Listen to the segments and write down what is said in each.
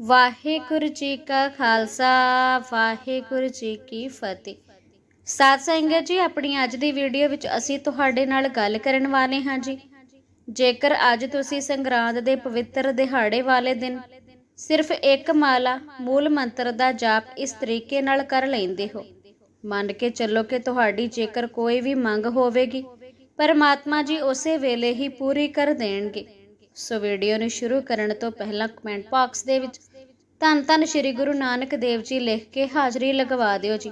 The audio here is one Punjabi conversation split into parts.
ਵਾਹਿਗੁਰੂ ਜੀ ਕਾ ਖਾਲਸਾ, ਵਾਹਿਗੁਰੂ ਜੀ ਕੀ ਫਤਿਹ। ਸਾਧ ਸੰਗਤ ਜੀ, ਆਪਣੀ ਅੱਜ ਦੀ ਵੀਡੀਓ ਵਿੱਚ ਅਸੀਂ ਤੁਹਾਡੇ ਨਾਲ ਗੱਲ ਕਰਨ ਵਾਲੇ ਹਾਂ ਜੀ। ਜੇਕਰ ਅੱਜ ਤੁਸੀਂ ਸੰਗਰਾਂਦ ਦੇ ਪਵਿੱਤਰ ਦਿਹਾੜੇ ਵਾਲੇ ਦਿਨ ਸਿਰਫ ਇੱਕ ਮਾਲਾ ਮੂਲ ਮੰਤਰ ਦਾ ਜਾਪ ਇਸ ਤਰੀਕੇ ਨਾਲ ਕਰ ਲੈਂਦੇ ਹੋ, ਮੰਨ ਕੇ ਚੱਲੋ ਕਿ ਤੁਹਾਡੀ ਜੇਕਰ ਕੋਈ ਵੀ ਮੰਗ ਹੋਵੇਗੀ, ਪਰਮਾਤਮਾ ਜੀ ਉਸੇ ਵੇਲੇ ਹੀ ਪੂਰੀ ਕਰ ਦੇਣਗੇ। ਸੋ ਵੀਡੀਓ ਨੂੰ ਸ਼ੁਰੂ ਕਰਨ ਤੋਂ ਪਹਿਲਾਂ ਕਮੈਂਟ ਬਾਕਸ ਦੇ ਵਿੱਚ ਧੰਨ ਧੰਨ ਸ੍ਰੀ ਗੁਰੂ ਨਾਨਕ ਦੇਵ ਜੀ ਲਿਖ ਕੇ ਹਾਜ਼ਰੀ ਲਗਵਾ ਦਿਓ ਜੀ,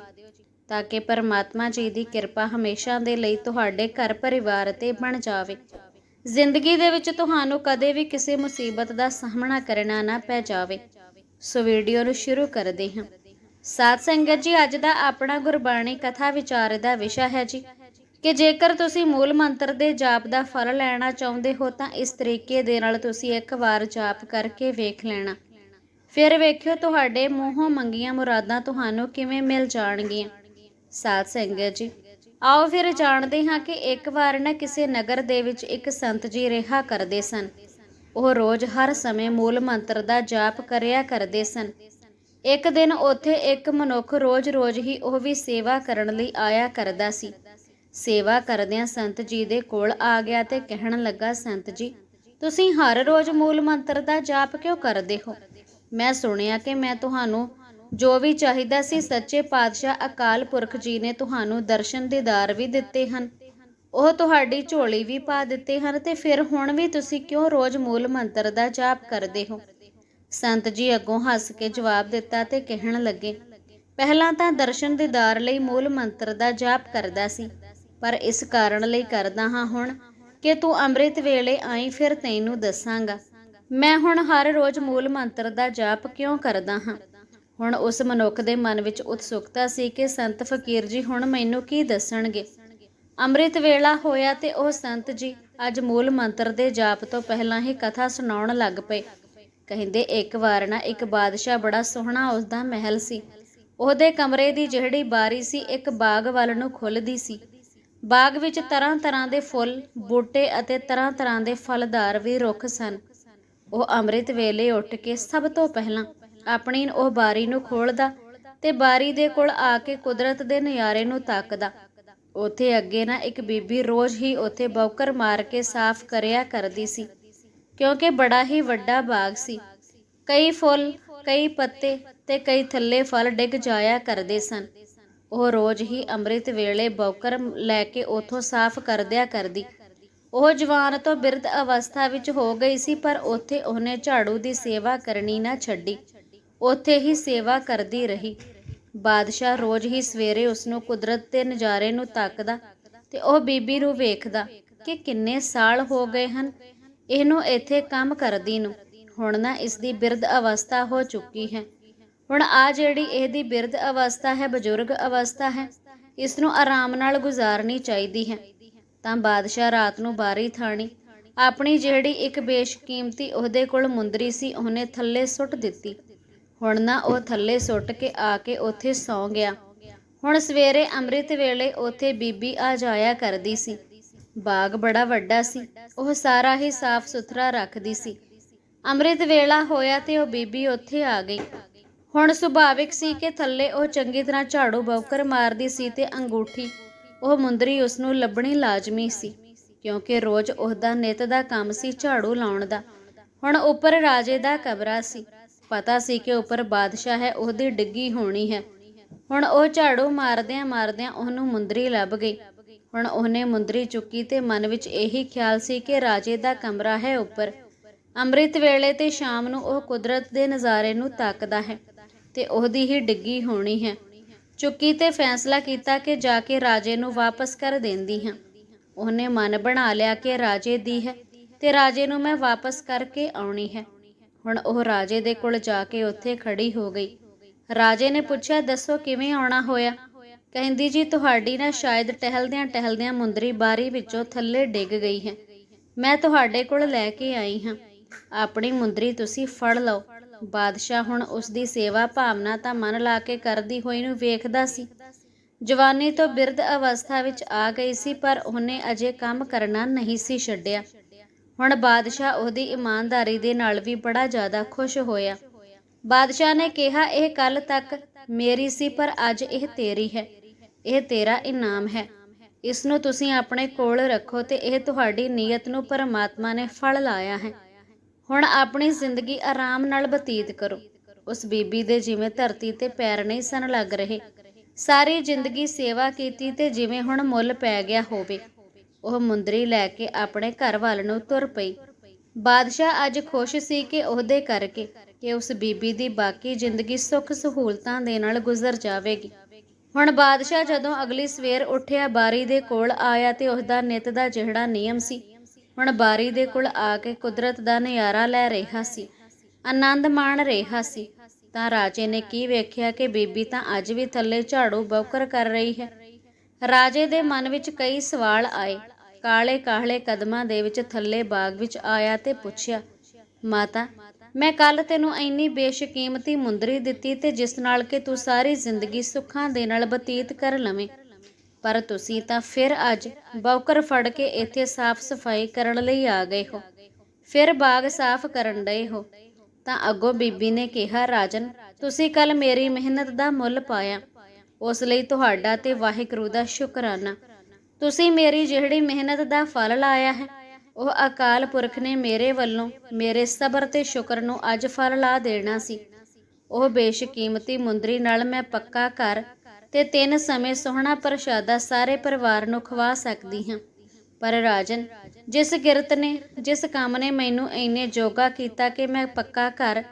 ਤਾਂ ਕਿ ਪਰਮਾਤਮਾ ਜੀ ਦੀ ਕਿਰਪਾ ਹਮੇਸ਼ਾ ਦੇ ਲਈ ਤੁਹਾਡੇ ਘਰ ਪਰਿਵਾਰ ਤੇ ਬਣ ਜਾਵੇ। ਜ਼ਿੰਦਗੀ ਦੇ ਵਿੱਚ ਤੁਹਾਨੂੰ ਕਦੇ ਵੀ ਕਿਸੇ ਮੁਸੀਬਤ ਦਾ ਸਾਹਮਣਾ ਕਰਨਾ ਨਾ ਪੈ ਜਾਵੇ। ਸੋ ਵੀਡੀਓ ਨੂੰ ਸ਼ੁਰੂ ਕਰਦੇ ਹਾਂ। ਸਾਧ ਸੰਗਤ ਜੀ, ਅੱਜ ਦਾ ਆਪਣਾ ਗੁਰਬਾਣੀ ਕਥਾ ਵਿਚਾਰ ਦਾ ਵਿਸ਼ਾ ਹੈ ਜੀ, ਕਿ ਜੇਕਰ ਤੁਸੀਂ ਮੂਲ ਮੰਤਰ ਦੇ ਜਾਪ ਦਾ ਫਲ ਲੈਣਾ ਚਾਹੁੰਦੇ ਹੋ, ਤਾਂ ਇਸ ਤਰੀਕੇ ਦੇ ਨਾਲ ਤੁਸੀਂ ਇੱਕ ਵਾਰ ਜਾਪ ਕਰਕੇ ਵੇਖ ਲੈਣਾ। ਫਿਰ ਵੇਖਿਓ ਤੁਹਾਡੇ ਮੂੰਹੋਂ ਮੰਗੀਆਂ ਮੁਰਾਦਾਂ ਤੁਹਾਨੂੰ ਕਿਵੇਂ ਮਿਲ ਜਾਣਗੀਆਂ। ਸਾਧ ਸੰਗਤ ਜੀ, ਆਓ ਫਿਰ ਜਾਣਦੇ ਹਾਂ ਕਿ ਇੱਕ ਵਾਰ ਨਾ ਕਿਸੇ ਨਗਰ ਦੇ ਵਿੱਚ ਇੱਕ ਸੰਤ ਜੀ ਰਿਹਾ ਕਰਦੇ ਸਨ। ਉਹ ਰੋਜ਼ ਹਰ ਸਮੇਂ ਮੂਲ ਮੰਤਰ ਦਾ ਜਾਪ ਕਰਿਆ ਕਰਦੇ ਸਨ। ਇੱਕ ਦਿਨ ਉੱਥੇ ਇੱਕ ਮਨੁੱਖ ਰੋਜ਼-ਰੋਜ਼ ਹੀ ਉਹ ਵੀ ਸੇਵਾ ਕਰਨ ਲਈ ਆਇਆ ਕਰਦਾ ਸੀ। ਸੇਵਾ ਕਰਦਿਆਂ ਸੰਤ ਜੀ ਦੇ ਕੋਲ ਆ ਗਿਆ ਤੇ ਕਹਿਣ ਲੱਗਾ, ਸੰਤ ਜੀ, ਤੁਸੀਂ ਹਰ ਰੋਜ਼ ਮੂਲ ਮੰਤਰ ਦਾ ਜਾਪ ਕਿਉਂ ਕਰਦੇ ਹੋ? ਮੈਂ ਸੁਣਿਆ ਕਿ ਮੈਂ ਤੁਹਾਨੂੰ ਜੋ ਵੀ ਚਾਹੀਦਾ ਸੀ ਸੱਚੇ ਪਾਤਸ਼ਾਹ ਅਕਾਲ ਪੁਰਖ ਜੀ ਨੇ ਤੁਹਾਨੂੰ ਦਰਸ਼ਨ ਦੀਦਾਰ ਵੀ ਦਿੱਤੇ ਹਨ। ਉਹ ਤੁਹਾਡੀ ਝੋਲੀ ਵੀ ਪਾ ਦਿੱਤੇ ਹਨ ਤੇ ਫਿਰ ਹੁਣ ਵੀ ਤੁਸੀਂ ਕਿਉਂ ਰੋਜ਼ ਮੂਲ ਮੰਤਰ ਦਾ ਜਾਪ ਕਰਦੇ ਹੋ? ਸੰਤ ਜੀ ਅੱਗੋਂ ਹੱਸ ਕੇ ਜਵਾਬ ਦਿੱਤਾ ਤੇ ਕਹਿਣ ਲੱਗੇ, ਪਹਿਲਾਂ ਤਾਂ ਦਰਸ਼ਨ ਦੀਦਾਰ ਲਈ ਮੂਲ ਮੰਤਰ ਦਾ ਜਾਪ ਕਰਦਾ ਸੀ, ਪਰ ਇਸ ਕਾਰਨ ਲਈ ਕਰਦਾ ਹਾਂ ਹੁਣ ਕਿ ਤੂੰ ਅੰਮ੍ਰਿਤ ਵੇਲੇ ਆਈ ਫਿਰ ਤੈਨੂੰ ਦੱਸਾਂਗਾ। ਮੈਂ ਹੁਣ ਹਰ ਰੋਜ਼ ਮੂਲ ਮੰਤਰ ਦਾ ਜਾਪ ਕਿਉਂ ਕਰਦਾ ਹਾਂ? ਹੁਣ ਉਸ ਮਨੁੱਖ ਦੇ ਮਨ ਵਿੱਚ ਉਤਸੁਕਤਾ ਸੀ ਕਿ ਸੰਤ ਫਕੀਰ ਜੀ ਹੁਣ ਮੈਨੂੰ ਕੀ ਦੱਸਣਗੇ? ਅੰਮ੍ਰਿਤ ਵੇਲਾ ਹੋਇਆ ਤੇ ਉਹ ਸੰਤ ਜੀ ਅੱਜ ਮੂਲ ਮੰਤਰ ਦੇ ਜਾਪ ਤੋਂ ਪਹਿਲਾਂ ਹੀ ਕਥਾ ਸੁਣਾਉਣ ਲੱਗ ਪਏ। ਕਹਿੰਦੇ ਇੱਕ ਵਾਰ ਨਾ ਇੱਕ ਬਾਦਸ਼ਾਹ ਬੜਾ ਸੋਹਣਾ ਉਸ ਦਾ ਮਹਿਲ ਸੀ। ਉਹਦੇ ਕਮਰੇ ਦੀ ਜਿਹੜੀ ਬਾਰੀ ਸੀ, ਇੱਕ ਬਾਗ ਵੱਲ ਨੂੰ ਖੁੱਲਦੀ ਸੀ। ਬਾਗ ਵਿੱਚ ਤਰ੍ਹਾਂ ਤਰ੍ਹਾਂ ਦੇ ਫੁੱਲ, ਬੂਟੇ ਅਤੇ ਤਰ੍ਹਾਂ ਤਰ੍ਹਾਂ ਦੇ ਫਲਦਾਰ ਵੀ ਰੁੱਖ ਸਨ। ਉਹ ਅੰਮ੍ਰਿਤ ਵੇਲੇ ਉੱਠ ਕੇ ਸਭ ਤੋਂ ਪਹਿਲਾਂ ਆਪਣੀ ਉਹ ਬਾਰੀ ਨੂੰ ਖੋਲਦਾ ਤੇ ਬਾਰੀ ਦੇ ਕੋਲ ਆ ਕੇ ਕੁਦਰਤ ਦੇ ਨਜ਼ਾਰੇ ਨੂੰ ਤੱਕਦਾ। ਉੱਥੇ ਅੱਗੇ ਨਾ ਇੱਕ ਬੀਬੀ ਰੋਜ਼ ਹੀ ਉਥੇ ਬੌਕਰ ਮਾਰ ਕੇ ਸਾਫ਼ ਕਰਿਆ ਕਰਦੀ ਸੀ, ਕਿਉਂਕਿ ਬੜਾ ਹੀ ਵੱਡਾ ਬਾਗ ਸੀ। ਕਈ ਫੁੱਲ, ਕਈ ਪੱਤੇ ਤੇ ਕਈ ਥੱਲੇ ਫਲ ਡਿੱਗ ਜਾਇਆ ਕਰਦੇ ਸਨ। ਉਹ ਰੋਜ਼ ਹੀ ਅੰਮ੍ਰਿਤ ਵੇਲੇ ਬੌਕਰ ਲੈ ਕੇ ਉਥੋਂ ਸਾਫ਼ ਕਰਦਿਆ ਕਰਦੀ। ਉਹ ਜਵਾਨ ਤੋਂ ਬਿਰਧ ਅਵਸਥਾ ਵਿੱਚ ਹੋ ਗਈ ਸੀ, ਪਰ ਉੱਥੇ ਉਹਨੇ ਝਾੜੂ ਦੀ ਸੇਵਾ ਕਰਨੀ ਨਾ ਛੱਡੀ। ਉੱਥੇ ਹੀ ਸੇਵਾ ਕਰਦੀ ਰਹੀ। ਬਾਦਸ਼ਾਹ ਰੋਜ਼ ਹੀ ਸਵੇਰੇ ਉਸ ਨੂੰ ਕੁਦਰਤ ਦੇ ਨਜ਼ਾਰੇ ਨੂੰ ਤੱਕਦਾ ਤੇ ਉਹ ਬੀਬੀ ਨੂੰ ਵੇਖਦਾ ਕਿ ਕਿੰਨੇ ਸਾਲ ਹੋ ਗਏ ਹਨ ਇਹਨੂੰ ਇੱਥੇ ਕੰਮ ਕਰਦੀ ਨੂੰ। ਹੁਣ ਨਾ ਇਸ ਦੀ ਬਿਰਧ ਅਵਸਥਾ ਹੋ ਚੁੱਕੀ ਹੈ। ਹੁਣ ਆ ਜਿਹੜੀ ਇਹਦੀ ਬਿਰਧ ਅਵਸਥਾ ਹੈ, ਬਜ਼ੁਰਗ ਅਵਸਥਾ ਹੈ, ਇਸ ਨੂੰ ਆਰਾਮ ਨਾਲ ਗੁਜ਼ਾਰਨੀ ਚਾਹੀਦੀ ਹੈ। ਤਾਂ ਬਾਦਸ਼ਾਹ ਰਾਤ ਨੂੰ ਬਾਰੀ ਥਾਣੀ। ਆਪਣੀ ਜਿਹੜੀ ਇੱਕ ਬੇਸ਼ਕੀਮਤੀ ਉਹਦੇ ਕੋਲ ਮੁੰਦਰੀ ਸੀ, ਉਹਨੇ ਥੱਲੇ ਸੁੱਟ ਦਿੱਤੀ। ਹੁਣ ਨਾ ਉਹ ਥੱਲੇ ਸੁੱਟ ਕੇ ਆ ਕੇ ਉੱਥੇ ਸੌਂ ਗਿਆ। ਹੁਣ ਸਵੇਰੇ ਅੰਮ੍ਰਿਤ ਵੇਲੇ ਉੱਥੇ ਬੀਬੀ ਆ ਜਾਇਆ ਕਰਦੀ ਸੀ। ਬਾਗ ਬੜਾ ਵੱਡਾ ਸੀ। ਉਹ ਸਾਰਾ ਹੀ ਸਾਫ਼ ਸੁਥਰਾ ਰੱਖਦੀ ਸੀ। ਅੰਮ੍ਰਿਤ ਵੇਲਾ ਹੋਇਆ ਤੇ ਉਹ ਬੀਬੀ ਉੱਥੇ ਆ ਗਈ। ਹੁਣ ਸੁਭਾਵਿਕ ਸੀ ਕਿ ਥੱਲੇ ਉਹ ਚੰਗੀ ਤਰ੍ਹਾਂ ਝਾੜੂ ਬੌਕਰ ਮਾਰਦੀ ਸੀ ਤੇ ਅੰਗੂਠੀ ਉਹ ਮੁੰਦਰੀ ਉਸ ਨੂੰ ਲੱਭਣੀ ਲਾਜ਼ਮੀ ਸੀ, ਕਿਉਂਕਿ ਰੋਜ਼ ਉਹਦਾ ਨਿਤ ਦਾ ਕੰਮ ਸੀ ਝਾੜੂ ਲਾਉਣ ਦਾ। ਹੁਣ ਉੱਪਰ ਰਾਜੇ ਦਾ ਕਬਰਾ ਸੀ। ਪਤਾ ਸੀ ਕਿ ਉੱਪਰ ਬਾਦਸ਼ਾਹ ਹੈ, ਉਹਦੀ ਡਿੱਗੀ ਹੋਣੀ ਹੈ। ਹੁਣ ਉਹ ਝਾੜੂ ਮਾਰਦਿਆਂ ਮਾਰਦਿਆਂ ਉਹਨੂੰ ਮੁੰਦਰੀ ਲੱਭ ਗਈ। ਹੁਣ ਉਹਨੇ ਮੁੰਦਰੀ ਚੁੱਕੀ ਤੇ ਮਨ ਵਿੱਚ ਇਹੀ ਖਿਆਲ ਸੀ ਕਿ ਰਾਜੇ ਦਾ ਕਮਰਾ ਹੈ ਉੱਪਰ। ਅੰਮ੍ਰਿਤ ਵੇਲੇ ਤੇ ਸ਼ਾਮ ਨੂੰ ਉਹ ਕੁਦਰਤ ਦੇ ਨਜ਼ਾਰੇ ਨੂੰ ਤੱਕਦਾ ਹੈ ਤੇ ਉਹਦੀ ਹੀ ਡਿੱਗੀ ਹੋਣੀ ਹੈ। ਚੁੱਕੀ ਤੇ ਫੈਸਲਾ ਕੀਤਾ ਕਿ ਜਾ ਕੇ ਰਾਜੇ ਨੂੰ ਵਾਪਸ ਕਰ ਦਿੰਦੀ ਹਾਂ। ਉਹਨੇ ਮਨ ਬਣਾ ਲਿਆ ਕਿ ਰਾਜੇ ਦੀ ਹੈ ਤੇ ਰਾਜੇ ਨੂੰ ਮੈਂ ਵਾਪਸ ਕਰਕੇ ਆਉਣੀ ਹੈ। ਹੁਣ ਉਹ ਰਾਜੇ ਦੇ ਕੋਲ ਜਾ ਕੇ ਉੱਥੇ ਖੜੀ ਹੋ ਗਈ। ਰਾਜੇ ਨੇ ਪੁੱਛਿਆ, ਦੱਸੋ ਕਿਵੇਂ ਆਉਣਾ ਹੋਇਆ? ਕਹਿੰਦੀ, ਜੀ, ਤੁਹਾਡੀ ਨਾ ਸ਼ਾਇਦ ਟਹਿਲਦਿਆਂ ਟਹਿਲਦਿਆਂ ਮੁੰਦਰੀ ਬਾਰੀ ਵਿੱਚੋਂ ਥੱਲੇ ਡਿੱਗ ਗਈ ਹੈ। ਮੈਂ ਤੁਹਾਡੇ ਕੋਲ ਲੈ ਕੇ ਆਈ ਹਾਂ। ਆਪਣੀ ਮੁੰਦਰੀ ਤੁਸੀਂ ਫੜ ਲਓ। ਬਾਦਸ਼ਾਹ ਹੁਣ ਉਸ ਦੀ ਸੇਵਾ ਭਾਵਨਾ ਤਾਂ ਮਨ ਲਾ ਕੇ ਕਰਦੀ ਹੋਈ ਨੂੰ ਵੇਖਦਾ ਸੀ। ਜਵਾਨੀ ਤੋਂ ਬਿਰਧ ਅਵਸਥਾ ਵਿੱਚ ਆ ਗਈ ਸੀ, ਪਰ ਉਹਨੇ ਅਜੇ ਕੰਮ ਕਰਨਾ ਨਹੀਂ ਸੀ ਛੱਡਿਆ। ਹੁਣ ਬਾਦਸ਼ਾਹ ਉਹਦੀ ਇਮਾਨਦਾਰੀ ਦੇ ਨਾਲ ਵੀ ਬੜਾ ਜ਼ਿਆਦਾ ਖੁਸ਼ ਹੋਇਆ। ਬਾਦਸ਼ਾਹ ਨੇ ਕਿਹਾ, ਇਹ ਕੱਲ ਤੱਕ ਮੇਰੀ ਸੀ, ਪਰ ਅੱਜ ਇਹ ਤੇਰੀ ਹੈ। ਇਹ ਤੇਰਾ ਇਨਾਮ ਹੈ। ਇਸ ਨੂੰ ਤੁਸੀਂ ਆਪਣੇ ਕੋਲ ਰੱਖੋ ਤੇ ਇਹ ਤੁਹਾਡੀ ਨੀਅਤ ਨੂੰ ਪਰਮਾਤਮਾ ਨੇ ਫਲ ਲਾਇਆ ਹੈ। ਹੁਣ ਆਪਣੀ ਜ਼ਿੰਦਗੀ ਆਰਾਮ ਨਾਲ ਬਤੀਤ ਕਰੋ। ਉਸ ਬੀਬੀ ਦੇ ਜਿਵੇਂ ਧਰਤੀ ਤੇ ਪੈਰ ਨਹੀਂ ਸਨ ਲੱਗ ਰਹੇ। ਸਾਰੀ ਜ਼ਿੰਦਗੀ ਸੇਵਾ ਕੀਤੀ ਤੇ ਜਿਵੇਂ ਹੁਣ ਮੁੱਲ ਪੈ ਗਿਆ ਹੋਵੇ, ਉਹ ਮੁੰਦਰੀ ਲੈ ਕੇ ਆਪਣੇ ਘਰ ਵੱਲ ਨੂੰ ਤੁਰ ਪਈ। ਬਾਦਸ਼ਾਹ ਅੱਜ ਖੁਸ਼ ਸੀ ਕਿ ਉਹਦੇ ਕਰਕੇ ਕਿ ਉਸ ਬੀਬੀ ਦੀ ਬਾਕੀ ਜ਼ਿੰਦਗੀ ਸੁੱਖ ਸਹੂਲਤਾਂ ਦੇ ਨਾਲ ਗੁਜ਼ਰ ਜਾਵੇਗੀ। ਹੁਣ ਬਾਦਸ਼ਾਹ ਜਦੋਂ ਅਗਲੀ ਸਵੇਰ ਉੱਠਿਆ, ਬਾਰੀ ਦੇ ਕੋਲ ਆਇਆ ਤੇ ਉਹਦਾ ਨਿਤ ਦਾ ਜਿਹੜਾ ਨਿਯਮ ਸੀ ਹੁਣ ਬਾਰੀ ਦੇ ਕੋਲ ਆ ਕੇ ਕੁਦਰਤ ਦਾ ਨਜ਼ਾਰਾ ਲੈ ਰਿਹਾ ਸੀ। ਆਨੰਦ ਮਾਣ ਰਿਹਾ ਸੀ। ਤਾਂ ਰਾਜੇ ਨੇ ਕੀ ਵੇਖਿਆ ਕਿ ਬੀਬੀ ਤਾਂ ਅੱਜ ਵੀ ਥੱਲੇ ਝਾੜੂ ਬੌਕਰ ਕਰ ਰਹੀ ਹੈ। ਰਾਜੇ ਦੇ ਮਨ ਵਿੱਚ ਕਈ ਸਵਾਲ ਆਏ। ਕਾਲੇ ਕਾਹਲੇ ਕਦਮਾਂ ਦੇ ਵਿੱਚ ਥੱਲੇ ਬਾਗ ਵਿੱਚ ਆਇਆ ਤੇ ਪੁੱਛਿਆ, ਮਾਤਾ, ਮੈਂ ਕੱਲ ਤੈਨੂੰ ਇੰਨੀ ਬੇਸ਼ਕੀਮਤੀ ਮੁੰਦਰੀ ਦਿੱਤੀ ਤੇ ਜਿਸ ਨਾਲ ਕਿ ਤੂੰ ਸਾਰੀ ਜ਼ਿੰਦਗੀ ਸੁੱਖਾਂ ਦੇ ਨਾਲ ਬਤੀਤ ਕਰ ਲਵੇਂ। ਪਰ ਤੁਸੀਂ ਤਾਂ ਫਿਰ ਅੱਜ ਬੌਕਰ ਫੜ ਕੇ ਇੱਥੇ ਸਾਫ਼ ਸਫ਼ਾਈ ਕਰਨ ਲਈ ਆ ਗਏ ਹੋ। ਫਿਰ ਬਾਗ ਸਾਫ਼ ਕਰਨ ਡਏ ਹੋ। ਤਾਂ ਅੱਗੋਂ ਬੀਬੀ ਨੇ ਕਿਹਾ, ਰਾਜਨ, ਤੁਸੀਂ ਕੱਲ ਮੇਰੀ ਮਿਹਨਤ ਦਾ ਮੁੱਲ ਪਾਇਆ। ਉਸ ਲਈ ਤੁਹਾਡਾ ਤੇ ਵਾਹਿਗੁਰੂ ਦਾ ਸ਼ੁਕਰਾਨਾ। ਤੁਸੀਂ ਮੇਰੀ ਜਿਹੜੀ ਮਿਹਨਤ ਦਾ ਫਲ ਲਾਇਆ ਹੈ, ਉਹ ਅਕਾਲ ਪੁਰਖ ਨੇ ਮੇਰੇ ਵੱਲੋਂ ਮੇਰੇ ਸਬਰ ਤੇ ਸ਼ੁਕਰ ਨੂੰ ਅੱਜ ਫਲ ਲਾ ਦੇਣਾ ਸੀ। ਉਹ ਬੇਸ਼ਕੀਮਤੀ ਮੁੰਦਰੀ ਨਾਲ ਮੈਂ ਪੱਕਾ ਘਰ ਤੇ ਤਿੰਨ ਸਮੇਂ ਸੋਹਣਾ ਪ੍ਰਸ਼ਾਦਾ ਸਾਰੇ ਪਰਿਵਾਰ ਨੂੰ ਖਵਾ ਸਕਦੀ ਹਾਂ। ਪਰ ਰਾਜਨ, ਜਿਸ ਕਿਰਤ ਨੇ, ਜਿਸ ਕੰਮ ਨੇ ਮੈਨੂੰ ਇੰਨੇ ਜੋਗਾ ਕੀਤਾ ਕਿ ਮੈਂ ਪੱਕਾ ਘਰ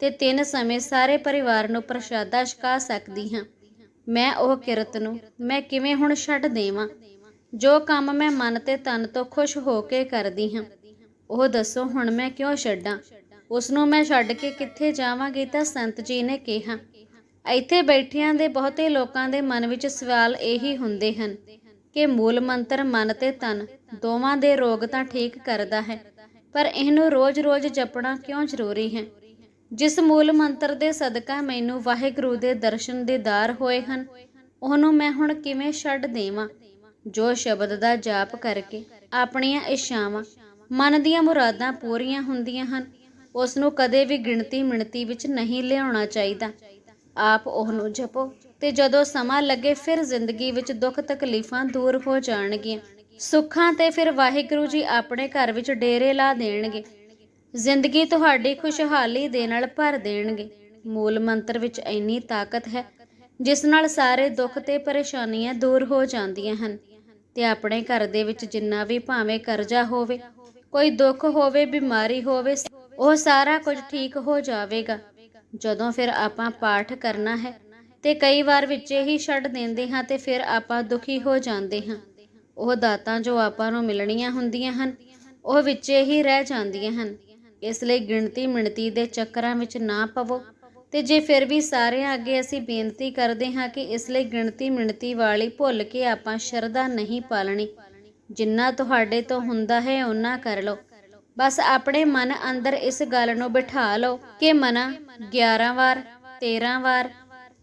ਤੇ ਤਿੰਨ ਸਮੇਂ ਸਾਰੇ ਪਰਿਵਾਰ ਨੂੰ ਪ੍ਰਸ਼ਾਦਾ ਛਕਾ ਸਕਦੀ ਹਾਂ। ਮੈਂ ਉਹ ਕਿਰਤ ਨੂੰ ਮੈਂ ਕਿਵੇਂ ਹੁਣ ਛੱਡ ਦੇਵਾਂ? ਜੋ ਕੰਮ ਮੈਂ ਮਨ ਤੇ ਤਨ ਤੋਂ ਖੁਸ਼ ਹੋ ਕੇ ਕਰਦੀ ਹਾਂ, ਉਹ ਦੱਸੋ ਹੁਣ ਮੈਂ ਕਿਉਂ ਛੱਡਾਂ? ਉਸ ਨੂੰ ਮੈਂ ਛੱਡ ਕੇ ਕਿੱਥੇ ਜਾਵਾਂਗੀ ਤਾਂ ਸੰਤ ਜੀ ਨੇ ਕਿਹਾ। ਇੱਥੇ ਬੈਠਿਆਂ ਦੇ ਬਹੁਤੇ ਲੋਕਾਂ ਦੇ ਮਨ ਵਿੱਚ ਸਵਾਲ ਇਹੀ ਹੁੰਦੇ ਹਨ ਕਿ ਮੂਲ ਮੰਤਰ ਮਨ ਤੇ ਤਨ ਦੋਵਾਂ ਦੇ ਰੋਗ ਤਾਂ ਠੀਕ ਕਰਦਾ ਹੈ, ਪਰ ਇਹਨੂੰ ਰੋਜ਼-ਰੋਜ਼ ਜਪਣਾ ਕਿਉਂ ਜ਼ਰੂਰੀ ਹੈ? ਜਿਸ ਮੂਲ ਮੰਤਰ ਦੇ ਸਦਕਾ ਮੈਨੂੰ ਵਾਹਿਗੁਰੂ ਦੇ ਦਰਸ਼ਨ ਦੀਦਾਰ ਹੋਏ ਹਨ, ਉਹਨੂੰ ਮੈਂ ਹੁਣ ਕਿਵੇਂ ਛੱਡ ਦੇਵਾਂ? ਜੋ ਸ਼ਬਦ ਦਾ ਜਾਪ ਕਰਕੇ ਆਪਣੀਆਂ ਇੱਛਾਵਾਂ, ਮਨ ਦੀਆਂ ਮੁਰਾਦਾਂ ਪੂਰੀਆਂ ਹੁੰਦੀਆਂ ਹਨ ਉਸ ਨੂੰ ਕਦੇ ਵੀ ਗਿਣਤੀ ਮਿਣਤੀ ਵਿੱਚ ਨਹੀਂ ਲਿਆਉਣਾ ਚਾਹੀਦਾ। ਆਪ ਉਹਨੂੰ ਜਪੋ ਤੇ ਜਦੋਂ ਸਮਾਂ ਲੱਗੇ ਫਿਰ ਜ਼ਿੰਦਗੀ ਵਿੱਚ ਦੁੱਖ ਤਕਲੀਫਾਂ ਦੂਰ ਹੋ ਜਾਣਗੀਆਂ। ਸੁੱਖਾਂ ਤੇ ਫਿਰ ਵਾਹਿਗੁਰੂ ਜੀ ਆਪਣੇ ਘਰ ਵਿੱਚ ਡੇਰੇ ਲਾ ਦੇਣਗੇ। ਜ਼ਿੰਦਗੀ ਤੁਹਾਡੀ ਖੁਸ਼ਹਾਲੀ ਦੇ ਨਾਲ ਭਰ ਦੇਣਗੇ। ਮੂਲ ਮੰਤਰ ਵਿੱਚ ਇੰਨੀ ਤਾਕਤ ਹੈ, ਜਿਸ ਨਾਲ ਸਾਰੇ ਦੁੱਖ ਤੇ ਪਰੇਸ਼ਾਨੀਆਂ ਦੂਰ ਹੋ ਜਾਂਦੀਆਂ ਹਨ। ਤੇ ਆਪਣੇ ਘਰ ਦੇ ਵਿੱਚ ਜਿੰਨਾ ਵੀ ਭਾਵੇਂ ਕਰਜ਼ਾ ਹੋਵੇ, ਕੋਈ ਦੁੱਖ ਹੋਵੇ, ਬਿਮਾਰੀ ਹੋਵੇ, ਉਹ ਸਾਰਾ ਕੁਝ ਠੀਕ ਹੋ ਜਾਵੇਗਾ। ਜਦੋਂ ਫਿਰ ਆਪਾਂ ਪਾਠ ਕਰਨਾ ਹੈ ਤੇ ਕਈ ਵਾਰ ਵਿੱਚ ਹੀ ਛੱਡ ਦਿੰਦੇ ਹਾਂ ਤੇ ਫਿਰ ਆਪਾਂ ਦੁਖੀ ਹੋ ਜਾਂਦੇ ਹਾਂ। ਉਹ ਦਾਤਾਂ ਜੋ ਆਪਾਂ ਨੂੰ ਮਿਲਣੀਆਂ ਹੁੰਦੀਆਂ ਹਨ, ਉਹ ਵਿੱਚੇ ਹੀ ਰਹਿ ਜਾਂਦੀਆਂ ਹਨ। ਇਸ ਲਈ ਗਿਣਤੀ ਮਿਣਤੀ ਦੇ ਚੱਕਰਾਂ ਵਿੱਚ ਨਾ ਪਵੋ ਤੇ ਜੇ ਫਿਰ ਵੀ ਸਾਰਿਆਂ ਅੱਗੇ ਅਸੀਂ ਬੇਨਤੀ ਕਰਦੇ ਹਾਂ ਕਿ ਇਸ ਲਈ ਗਿਣਤੀ ਮਿਣਤੀ ਵਾਲੀ ਭੁੱਲ ਕੇ ਆਪਾਂ ਸ਼ਰਧਾ ਨਹੀਂ ਪਾਲਣੀ। ਜਿੰਨਾ ਤੁਹਾਡੇ ਤੋਂ ਹੁੰਦਾ ਹੈ, ਓਨਾ ਕਰ ਲਓ। ਬਸ ਆਪਣੇ ਮਨ ਅੰਦਰ ਇਸ ਗੱਲ ਨੂੰ ਬਿਠਾ ਲਓ ਕਿ ਮਨਾ 11 ਵਾਰ 13 ਵਾਰ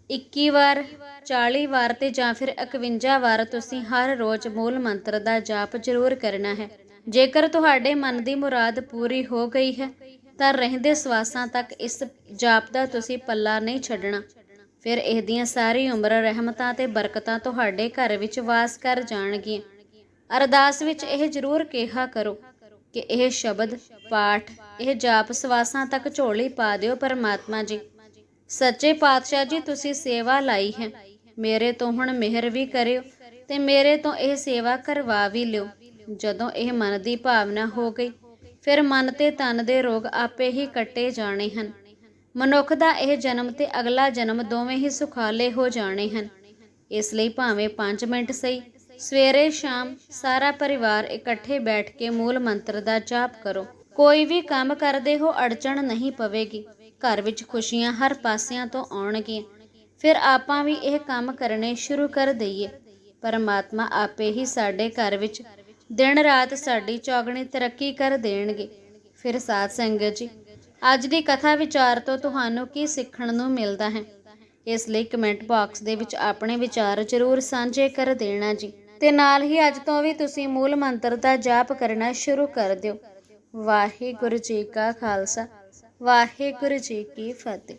21 ਵਾਰ 40 ਵਾਰ ਤੇ ਜਾਂ ਫਿਰ 51 ਵਾਰ ਤੁਸੀਂ ਹਰ ਰੋਜ਼ ਮੂਲ ਮੰਤਰ ਦਾ ਜਾਪ ਜ਼ਰੂਰ ਕਰਨਾ ਹੈ। ਜੇਕਰ ਤੁਹਾਡੇ ਮਨ ਦੀ ਮੁਰਾਦ ਪੂਰੀ ਹੋ ਗਈ ਹੈ, ਤਾਂ ਰਹਿੰਦੇ ਸਵਾਸਾਂ ਤੱਕ ਇਸ ਜਾਪ ਦਾ ਤੁਸੀਂ ਪੱਲਾ ਨਹੀਂ ਛੱਡਣਾ। ਫਿਰ ਇਹਦੀਆਂ ਸਾਰੀ ਉਮਰ ਰਹਿਮਤਾਂ ਤੇ ਬਰਕਤਾਂ ਤੁਹਾਡੇ ਘਰ ਵਿੱਚ ਵਾਸ ਕਰ ਜਾਣਗੀਆਂ। ਅਰਦਾਸ ਵਿੱਚ ਇਹ ਜ਼ਰੂਰ ਕਿਹਾ ਕਰੋ ਕਿ ਇਹ ਸ਼ਬਦ ਪਾਠ, ਇਹ ਜਾਪ ਸਵਾਸਾਂ ਤੱਕ ਝੋਲੀ ਪਾ ਦਿਓ ਪਰਮਾਤਮਾ ਜੀ। ਸੱਚੇ ਪਾਤਸ਼ਾਹ ਜੀ, ਤੁਸੀਂ ਸੇਵਾ ਲਾਈ ਹੈ। ਮੇਰੇ ਤੋਂ ਹੁਣ ਮਿਹਰ ਵੀ ਕਰਿਓ ਤੇ ਮੇਰੇ ਤੋਂ ਇਹ ਸੇਵਾ ਕਰਵਾ ਵੀ ਲਿਓ। ਜਦੋਂ ਇਹ ਮਨ ਦੀ ਭਾਵਨਾ ਹੋ ਗਈ, ਫਿਰ ਮਨ ਤੇ ਤਨ ਦੇ ਰੋਗ ਆਪੇ ਹੀ ਕੱਟੇ ਜਾਣੇ ਹਨ। ਮਨੁੱਖ ਦਾ ਇਹ ਜਨਮ ਤੇ ਅਗਲਾ ਜਨਮ ਦੋਵੇਂ ਹੀ ਸੁਖਾਲੇ ਹੋ ਜਾਣੇ ਹਨ। ਇਸ ਲਈ ਭਾਵੇਂ 5 ਮਿੰਟ ਸਹੀ ਸਵੇਰੇ ਸ਼ਾਮ ਸਾਰਾ ਪਰਿਵਾਰ ਇਕੱਠੇ ਬੈਠ ਕੇ ਮੂਲ ਮੰਤਰ ਦਾ ਜਾਪ ਕਰੋ। ਕੋਈ ਵੀ ਕੰਮ ਕਰਦੇ ਹੋ, ਅੜਚਣ ਨਹੀਂ ਪਵੇਗੀ। ਘਰ ਵਿੱਚ ਖੁਸ਼ੀਆਂ ਹਰ ਪਾਸਿਆਂ ਤੋਂ ਆਉਣਗੀਆਂ। ਫਿਰ ਆਪਾਂ ਵੀ ਇਹ ਕੰਮ ਕਰਨੇ ਸ਼ੁਰੂ ਕਰ ਦਈਏ। ਪਰਮਾਤਮਾ ਆਪੇ ਹੀ ਸਾਡੇ ਘਰ ਵਿੱਚ ਦਿਨ ਰਾਤ ਸਾਡੀ ਚੌਗਣੀ ਤਰੱਕੀ ਕਰ ਦੇਣਗੇ। ਫਿਰ ਸਾਧ ਸੰਗਤ ਜੀ, ਅੱਜ ਦੀ ਕਥਾ ਵਿਚਾਰ ਤੋਂ ਤੁਹਾਨੂੰ ਕੀ ਸਿੱਖਣ ਨੂੰ ਮਿਲਦਾ ਹੈ? ਇਸ ਲਈ ਕਮੈਂਟ ਬਾਕਸ ਦੇ ਵਿੱਚ ਆਪਣੇ ਵਿਚਾਰ ਜ਼ਰੂਰ ਸਾਂਝੇ ਕਰ ਦੇਣਾ ਜੀ। ਤੇ ਨਾਲ ਹੀ ਅੱਜ ਤੋਂ ਵੀ ਤੁਸੀਂ ਮੂਲ ਮੰਤਰ ਦਾ ਜਾਪ ਕਰਨਾ ਸ਼ੁਰੂ ਕਰ ਦਿਓ। ਵਾਹਿਗੁਰੂ ਜੀ ਕਾ ਖਾਲਸਾ, ਵਾਹਿਗੁਰੂ ਜੀ ਕੀ ਫਤਿਹ।